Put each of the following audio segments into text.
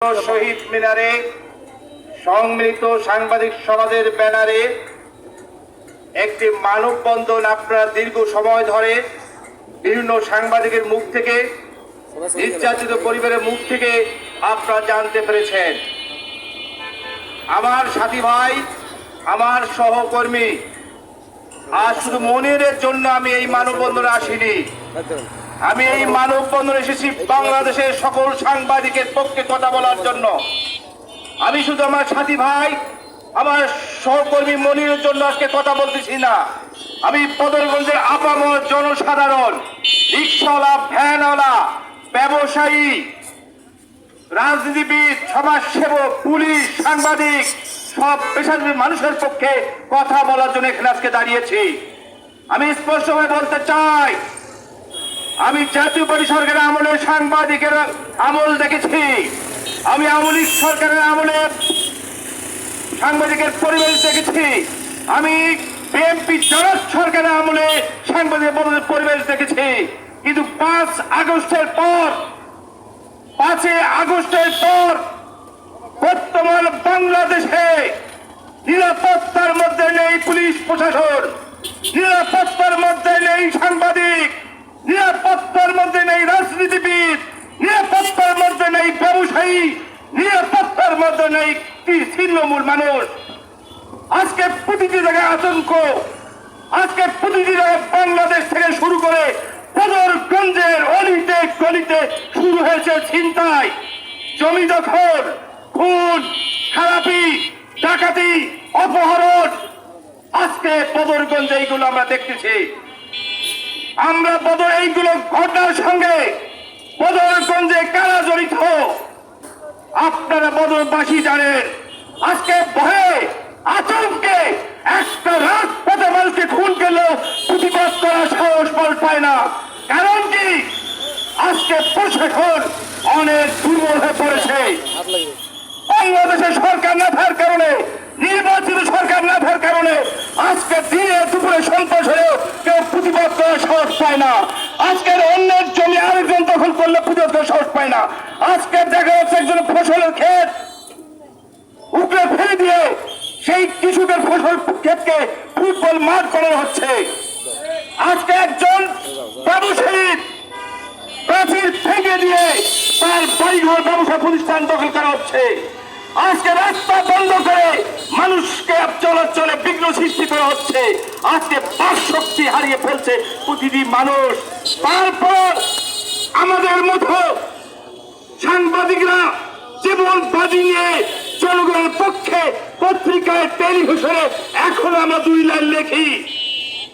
শহীদ মিনারে সম্মিলিত সাংবাদিক সমাজের ব্যানারে একটি মানববন্ধন আপনারা দীর্ঘ সময় ধরে বিভিন্ন সাংবাদিকের মুখ থেকে, নির্যাতিত পরিবারের মুখ থেকে আপনারা জানতে পেরেছেন। আমার সাথী ভাই, আমার সহকর্মী আর শুধু মনিরের জন্য আমি এই মানববন্ধনে আসিনি। আমি এই মানববন্ধনে এসেছি বাংলাদেশের সকল সাংবাদিকের পক্ষে কথা বলার জন্য। আমি শুধু আমার সাথী ভাই, আমার সহকর্মী মনিরের জন্য আজকে কথা বলতেছি না। আমি পদরগঞ্জের আপামর জনসাধারণ, রিক্সাওয়ালা, ভ্যানওয়ালা, ব্যবসায়ী, রাজনীতিবিদ, সমাজসেবক, পুলিশ, সাংবাদিক, সব পেশাজীবী মানুষের পক্ষে কথা বলার জন্য এখানে আজকে দাঁড়িয়েছি। আমি স্পষ্টভাবে বলতে চাই আমি জাতীয় পার্টি সরকারের আমলে সাংবাদিকের আমল দেখেছি। আমি আমলিক সরকারের আমলে সাংবাদিকের পরিবেশ দেখেছি। আমি বিএনপি জনক সরকারের আমলে সাংবাদিকের পরিবেশ দেখেছি। কিন্তু পাঁচ আগস্টের পর, পাঁচই আগস্টের পর বর্তমান বাংলাদেশে নিরাপত্তার মধ্যে নেই পুলিশ প্রশাসন। নিরাপত্তার মধ্যে নেই সাংবাদিক নিরাপত্তার মধ্যে নেই রাজনীতিবিদ নিরাপত্তার মধ্যে নেই ব্যবসায়ী নিরাপত্তার ছিন্নমূল মানুষ। আজকে প্রতিটি জায়গায় আতঙ্ক। আজকে প্রতিটি জায়গায় বাংলাদেশ থেকে শুরু করে অলিতে গলিতে শুরু হয়েছে জমি দখল, খুন, খারাপি, ডাকাতি, অপহরণ। আজকে বদরগঞ্জে এইগুলো আমরা দেখতেছি। আমরা বদর এইগুলো ঘটনার সঙ্গে বদরগঞ্জে কারা আপনারা মদনবাসী জানেন আজকে ভয়ে, আতঙ্কে একটা রাত পথে মানুষকে খুন করলেও প্রতিবাদ করার সাহস বল পায় না। কারণ কি? আজকে প্রশাসন অনেক দুর্বল হয়ে পড়েছে। বাংলাদেশের সরকার না থাকার কারণে নির্বাচিত সরকার থাকার কারণে আজকে দিনে দুপুরে সন্ত্রাস হলেও কেউ প্রতিবাদ করার সাহস পায় না। আজকের অন্যের জমি আরেকজন দখল করলে প্রতিবাদ করার সাহস পায় না। আজকে দেখা যাচ্ছে একজন ফসলের ক্ষেত উপরে ফেলে দিয়ে সেই কৃষকের ফসল ক্ষেতকে ফুটবল মাঠ করানো হচ্ছে। আজকে একজন ব্যবসায়ী প্রাচীর ভেঙে দিয়ে তার বাড়িঘর ব্যবসা প্রতিষ্ঠান দখল করা হচ্ছে। আজকে রাস্তা বন্ধ করে মানুষকে চলাচলে বিঘ্ন সৃষ্টি করা হচ্ছে। আজকে বাক শক্তি হারিয়ে ফেলছে প্রতিটি মানুষ। তারপর আমাদের মতো সাংবাদিকরা জীবন বাজি নিয়ে জনগণের পক্ষে পত্রিকায় টেলিভিশনে এখন আমরা দুই লাইন লেখি।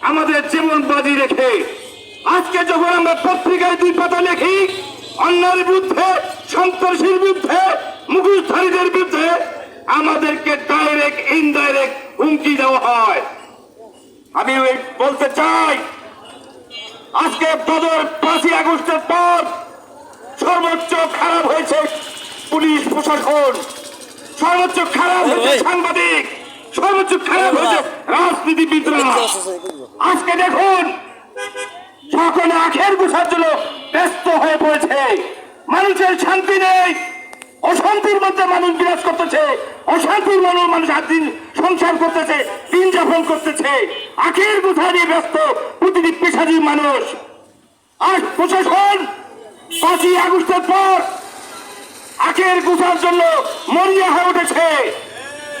আমাদের জীবন বাজি রেখে। আজকে যখন আমরা পত্রিকায় দুই পাতা লেখি অন্যের বিরুদ্ধে, সন্ত্রাসীর বিরুদ্ধে মুখোশধারীদের বিরুদ্ধে আমাদেরকে ডাইরেক্ট ইনডাইরেক্ট হুমকি দেওয়া হয়। আমি ওই বলতে চাই আজকে বদর পাঁচই আগস্টের পর সর্বোচ্চ খারাপ হয়েছে পুলিশ প্রশাসন। সর্বোচ্চ খারাপ হয়েছে সাংবাদিক। সর্বোচ্চ খারাপ হয়েছে রাজনীতিবিদরা। আজকে দেখুন সকলে আখের গুছার জন্য ব্যস্ত হয়ে পড়েছে মানুষের শান্তি নেই অশান্তির মধ্যে মানুষ বিরাজ করতেছে। অশান্তির মানুষ মানুষ আজ দিন সংসার করতেছে, দিন যাপন করতেছে। আখের গুছা নিয়ে ব্যস্ত প্রতিটি পেশাজীবী মানুষ। আজ প্রশাসন পাঁচই আগস্টের পর আখের গুছার জন্য মরিয়া হয়ে উঠেছে।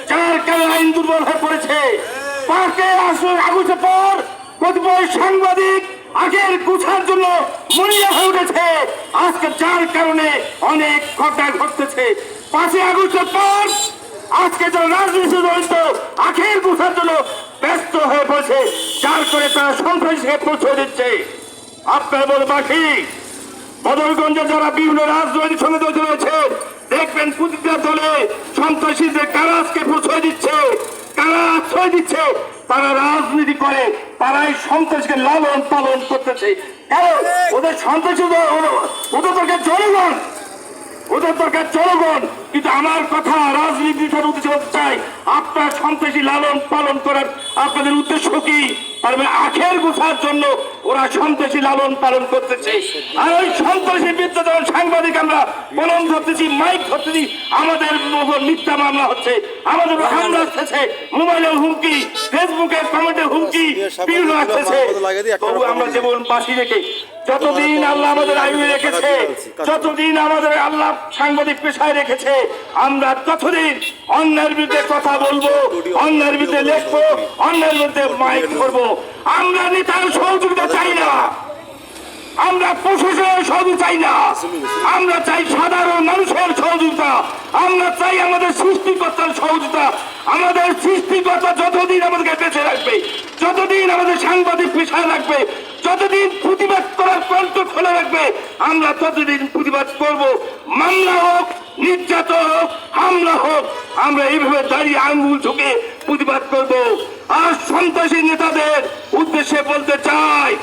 যার কারণে আইন দুর্বল হয়ে পড়েছে। আসলে আগস্টের পর কতিপয় সাংবাদিক আগের গুছার জন্য মরিয়া হয়ে উঠেছে। আজকে যার কারণে অনেক ঘটনা ঘটতেছে। পাঁচই আগস্টের পর আজকে যারা রাজনীতি জড়িত আখের গুছার জন্য ব্যস্ত হয়ে পড়েছে। যার করে তারা সন্ত্রাসীকে পৌঁছে দিচ্ছে। আপনার বলে বাকি। বদরগঞ্জে যারা বিভিন্ন রাজনৈতিক সঙ্গে জড়িত রয়েছে, দেখবেন প্রতিটা দলে সন্ত্রাসীদের কারা আজকে প্রশ্রয় দিচ্ছে, কারা আশ্রয় দিচ্ছে, তারা রাজনীতি করে, তারাই সন্ত্রাসকে লালন পালন করতেছে। ওদের সন্ত্রাসী ওদের- দরকার জনগণ। ওদের দরকার জনগণ। কিন্তু আমার কথা রাজনীতি উদ্দেশ্য বলতে চাই আপনার সন্ত্রাসী লালন পালন করার আপনাদের উদ্দেশ্য কি? মানে আখের গোছার জন্য ওরা সন্ত্রাসী লালন পালন করতেছে। আর ওই সন্ত্রাসী বিরুদ্ধে যখন সাংবাদিক আমরা কলম ধরতেছি মাইক ধরতেছি। আমাদের মিথ্যা মামলা হচ্ছে। আমাদের হামলা আসতেছে মোবাইলের হুমকি ফেসবুকে কমেন্টের আসতেছে তবু আমরা রেখে যতদিন আল্লাহ আমাদের আয়ু রেখেছে যতদিন আমাদের আল্লাহ সাংবাদিক পেশায় রেখেছে আমরা ততদিন অন্যের বিরুদ্ধে কথা বলব অন্যের বিরুদ্ধে লিখব অন্যের বিরুদ্ধে মাইক করব আমরা নেতার সহযোগিতা চাই না। আমরা প্রশাসনের সহযোগিতা চাই না। আমরা চাই সাধারণ মানুষের সহযোগিতা। আমরা চাই আমাদের সৃষ্টিকর্তার সহযোগিতা। আমাদের সৃষ্টিকর্তা যতদিন আমাদেরকে বেঁচে রাখবে, যতদিন আমাদের সাংবাদিক পেশায় রাখবে, যতদিন প্রতিবাদ করার কণ্ঠ খোলা রাখবে, আমরা ততদিন প্রতিবাদ করব। মামলা হোক, নির্যাতন হোক, হামলা হোক, আমরা এইভাবে দাঁড়িয়ে আঙ্গুল ঝুঁকে প্রতিবাদ করব। আর সন্ত্রাসী নেতাদের উদ্দেশ্যে বলতে চাই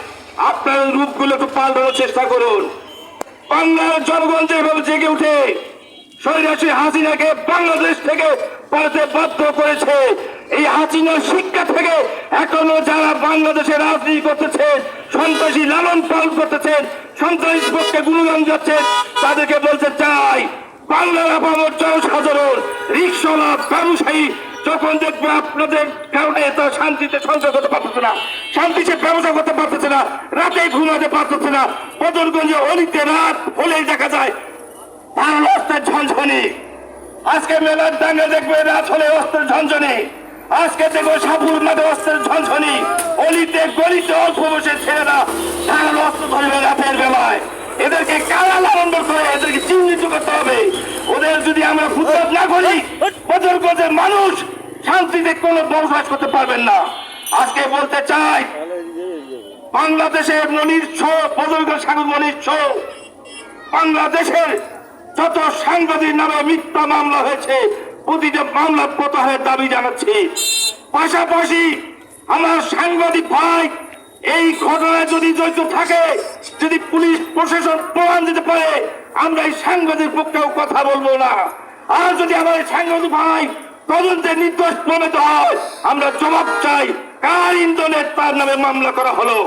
আপনার রূপগুলো একটু পাল্টানোর চেষ্টা করুন। বাংলার জনগণ যেভাবে জেগে উঠে সৈরাসী হাসিনাকে বাংলাদেশ থেকে পালাতে বাধ্য করেছে, এই হাসিনার শিক্ষা থেকে এখনও যারা বাংলাদেশে রাজনীতি করতেছেন সন্ত্রাসী লালন পালন করতেছেন, সন্ত্রাসী পক্ষে গুণগান যাচ্ছেন, তাদেরকে বলতে চাই, বাংলার আপামর জনসাধারণ রিক্সলা ব্যবসায়ী যখন দেখবে আপনাদের কারণে তা শান্তিতে সঞ্চয় করতে পারতেছে না শান্তিতে ব্যবসা করতে পারতেছে না রাতে ঘুমাতে পারতেছে না বদরগঞ্জে অলিতে রাত হলেই দেখা যায় ভালো অস্ত্রের ঝনঝনি। আজকে মেলার দাঙ্গে দেখবে রাত হলে অস্ত্রের ঝনঝনি। আজকে দেখব সাপুর মাঠে অস্ত্রের ঝনঝনি। অলিতে গলিতে অল্প বসে ছেলেরা ধারালো অস্ত্র ধরবে রাতের বেলায়। এদেরকে কারা লালন করে এদেরকে চিহ্নিত করতে হবে। ওদের যদি আমরা ফুটবল না করি বদরগঞ্জের মানুষ শান্তিতে কোনো বসবাস করতে পারবেন না। আজকে বলতে চাই বাংলাদেশের মনির ছো বদরগঞ্জ সাগর মনির বাংলাদেশের যত সাংবাদিক নামে মিথ্যা মামলা হয়েছে, প্রতিটা মামলা প্রত্যাহারের দাবি জানাচ্ছি। পাশাপাশি আমার সাংবাদিক ভাই, এই ঘটনায় যদি জড়িত থাকে, যদি পুলিশ প্রশাসন প্রমাণ দিতে পারে, আমরা এই সাংবাদিক পক্ষেও কথা বলব না। আর যদি আমার সাংবাদিক ভাই তদন্তে নির্দোষ প্রমাণিত হয়। আমরা জবাব চাই, কার ইন্ধনে তার নামে মামলা করা হলো?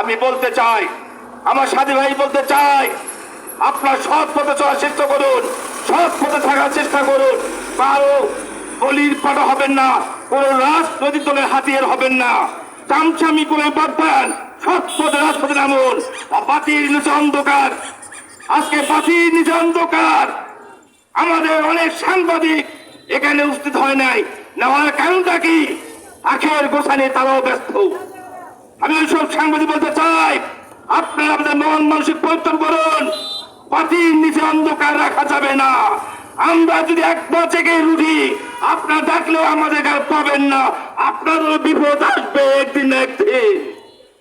আমি বলতে চাই, আমার সাথী ভাই বলতে চাই, আপনার সৎ পথে চলার চেষ্টা করুন, সৎ পথে থাকার চেষ্টা করুন। কারও গলির পাটা হবেন না, কোন রাজনৈতিক দলের হাতিয়ার হবেন না। চামচামি করে বাদ দেন, সৎ পথে রাজপথে নামুন। বাতির নিচে অন্ধকার, আজকে বাতির নিচে অন্ধকার। আমাদের অনেক সাংবাদিক এখানে উপস্থিত হয় নাই। না নেওয়ার কারণটা কি? আখের গোছানে তারাও ব্যস্ত। আমি ওইসব সাংবাদিক বলতে চাই, আপনারা আমাদের মন মানসিক পরিবর্তন করুন। পাতির নিচে অন্ধকার রাখা যাবে না। আমরা যদি একবার থেকে রুটি আপনার ডাকলেও আমাদের আর পাবেন না। আপনারও বিপদ আসবে একদিন একদিন।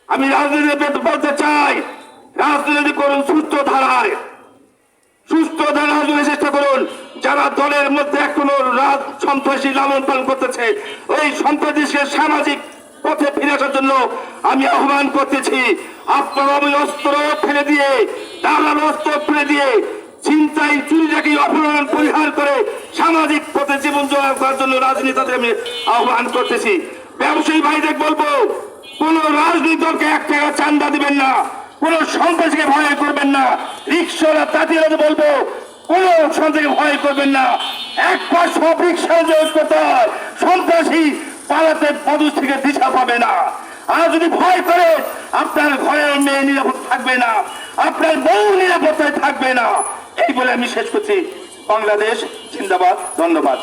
আমি রাজনীতি বলতে চাই, রাজনীতি করুন সুস্থ ধারায়। সুস্থ ধারা চেষ্টা করুন। যারা দলের মধ্যে এখনও রাত সন্ত্রাসী লালন পালন করতেছে ওই সন্ত্রাসীকে সামাজিক পথে ফিরে আসার জন্য আমি আহ্বান করতেছি, আপনারা ওই অস্ত্র ফেলে দিয়ে, দালাল অস্ত্র ফেলে দিয়ে চিন্তাই চুরিটাকে, অপহরণ, পরিহার করে সামাজিক পথে জীবন জয় করার জন্য রাজনীতিতে আমি আহ্বান করতেছি। ব্যবসায়ী ভাইদের বলব, কোন রাজনৈতিক এক টাকা চান্দা দিবেন না, কোন সন্ত্রাসীকে ভয় করবেন না। রিক্সাওয়ালা তাঁতিরা বলব কোন সন্দেহ ভয় করবেন না। এক পাশ সব সাহায্য করতে হয়। সন্ত্রাসী পালাতে পদুষ থেকে দিশা পাবে না। আর যদি ভয় করে, আপনার ঘরের মেয়ে নিরাপদ থাকবে না। আপনার বউ নিরাপত্তায় থাকবে না। এই বলে আমি শেষ করছি। বাংলাদেশ জিন্দাবাদ। ধন্যবাদ।